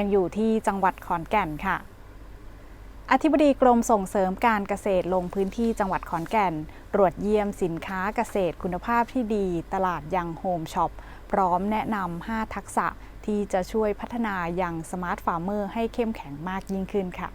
ยังอยู่ที่จังหวัดขอนแก่นค่ะ อธิบดีกรมส่งเสริมการเกษตรลงพื้นที่จังหวัดขอนแก่น ตรวจเยี่ยมสินค้าเกษตรคุณภาพที่ดี ตลาดยังโฮมช็อปพร้อมแนะนำ 5 ทักษะที่จะช่วยพัฒนายังสมาร์ทฟาร์มเมอร์ให้เข้มแข็งมากยิ่งขึ้นค่ะ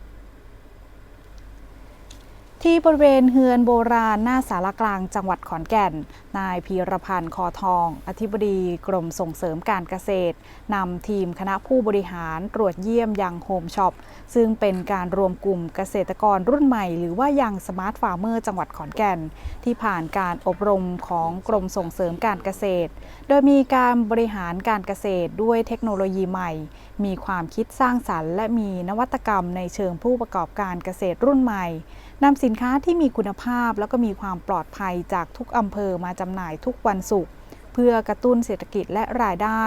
ที่บริเวณเฮือนโบราณหน้าสารกลางจังหวัดขอนแก่น นายพีรพันธ์คอทอง อธิบดีกรมส่งเสริมการเกษตรนำทีมคณะผู้บริหารตรวจเยี่ยมยังโฮมช็อป ซึ่งเป็นการรวมกลุ่มเกษตรกรรุ่นใหม่ หรือว่ายังสมาร์ทฟาร์มเมอร์จังหวัดขอนแก่น ที่ผ่านการอบรมของกรมส่งเสริมการเกษตร โดยมีการบริหารการเกษตรด้วยเทคโนโลยีใหม่ มีความคิดสร้างสรรค์ และมีนวัตกรรมในเชิงผู้ประกอบการเกษตรรุ่นใหม่นำสินค้าที่มีคุณภาพแล้วก็มีความปลอดภัยจากทุกอำเภอมาจำหน่ายทุกวันศุกร์เพื่อกระตุ้นเศรษฐกิจและรายได้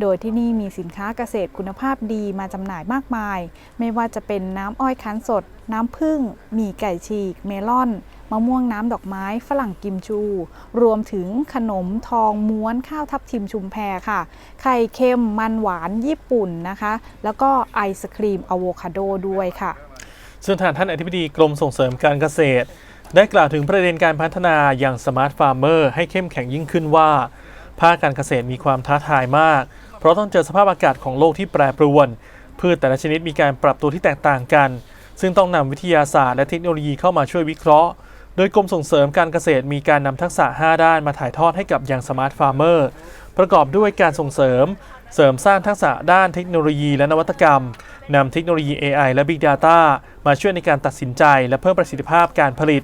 โดยที่นี่มีสินค้าเกษตรคุณภาพดีมาจำหน่ายมากมาย ไม่ว่าจะเป็นน้ำอ้อยคั้นสด น้ำผึ้ง มีไก่ฉีก เมลอน มะม่วงน้ำดอกไม้ ฝรั่งกิมจู รวมถึงขนมทองม้วนข้าวทับทิมชุมแพค่ะ ไข่เค็มมันหวานญี่ปุ่นนะคะ แล้วก็ไอศครีมอะโวคาโดด้วยค่ะ ซึ่งทางท่านอธิบดีกรมส่งเสริมการเกษตร ได้กล่าวถึงประเด็นการพัฒนาอย่างสมาร์ทฟาร์มเมอร์ให้เข้มแข็งยิ่งขึ้นว่า ภาคการเกษตรมีความท้าทายมาก เพราะต้องเจอสภาพอากาศของโลกที่แปรปรวน พืชแต่ละชนิดมีการปรับตัวที่แตกต่างกัน ซึ่งต้องนำวิทยาศาสตร์และเทคโนโลยีเข้ามาช่วยวิเคราะห์ โดยกรมส่งเสริมการเกษตรมีการนำทักษะ 5 ด้านมาถ่ายทอดให้กับยังสมาร์ทฟาร์มเมอร์ประกอบด้วยการส่งเสริม เสริมสร้างทักษะด้านเทคโนโลยีและนวัตกรรม นำเทคโนโลยี AI และ Big Data มาช่วยในการตัดสินใจ และเพิ่มประสิทธิภาพการผลิต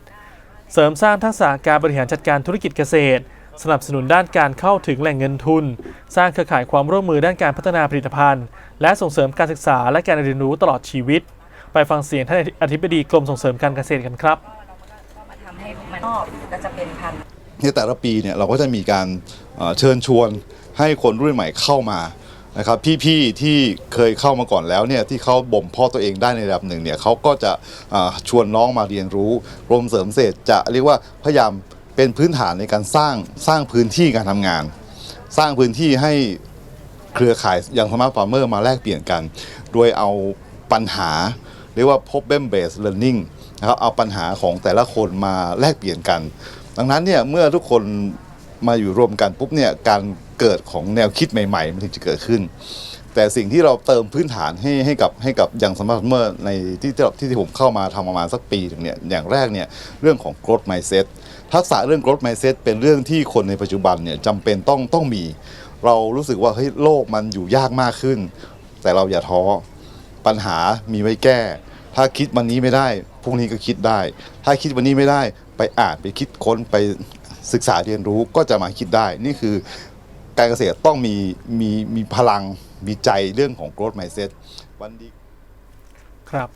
เสริมสร้างทักษะการบริหารจัดการธุรกิจเกษตร สนับสนุนด้านการเข้าถึงแหล่งเงินทุน สร้างเครือข่ายความร่วมมือด้านการพัฒนาผลิตภัณฑ์ และส่งเสริมการศึกษาและการเรียนรู้ตลอดชีวิต ไปฟังเสียงท่านอธิบดีกรมส่งเสริมการเกษตรกันครับมาทำให้มันงอกก็จะเป็นพันธุ์ในแต่ละปีเนี่ยเราก็จะมีการเอ่อเชิญชวนให้คนรุ่นใหม่เข้ามา นะครับพี่ๆที่เคยเข้ามาก่อนแล้วเนี่ยที่เขาบ่มเพาะตัวเองได้ในระดับหนึ่งเนี่ยเขาก็จะชวนน้องมาเรียนรู้กรมเสริมเศรษฐ์จะเรียกว่าพยายามเป็นพื้นฐานในการสร้างสร้างพื้นที่การทำงาน สร้างพื้นที่ให้เครือข่ายอย่างสมาร์ทฟาร์มเมอร์มาแลกเปลี่ยนกัน โดยเอาปัญหา เรียกว่า problem based learning นะครับเอาปัญหาของแต่ละคนมาแลกเปลี่ยนกัน ดังนั้นเนี่ยเมื่อทุกคนมาอยู่รวมกันปุ๊บเนี่ยการ เกิดของแนวคิดใหม่ๆ มันถึงจะเกิดขึ้น แต่สิ่งที่เราเติมพื้นฐานให้ให้กับให้กับอยังสมาร์ทเมอร์ในที่ที่ที่ผมเข้ามาทำประมาณสักปีหนึงเนี่ยอย่างแรกเนี่ยเรื่องของ growth mindset ทักษะเรื่อง growth mindset เป็นเรื่องที่คนในปัจจุบันเนี่ยจำเป็นต้องต้องมี เรารู้สึกว่าเฮ้ยโลกมันอยู่ยากมากขึ้น แต่เราอย่าท้อปัญหามีไว้แก้ ถ้าคิดวันนี้ไม่ได้พรุ่งนี้ก็คิดได้ ถ้าคิดวันนี้ไม่ได้ไปอ่านไปคิดค้นไปศึกษาเรียนรู้ก็จะมาคิดได้ นี่คือ การเกษตรต้องมีมีมีพลังมีใจเรื่องของ growth mindset วันดีครับ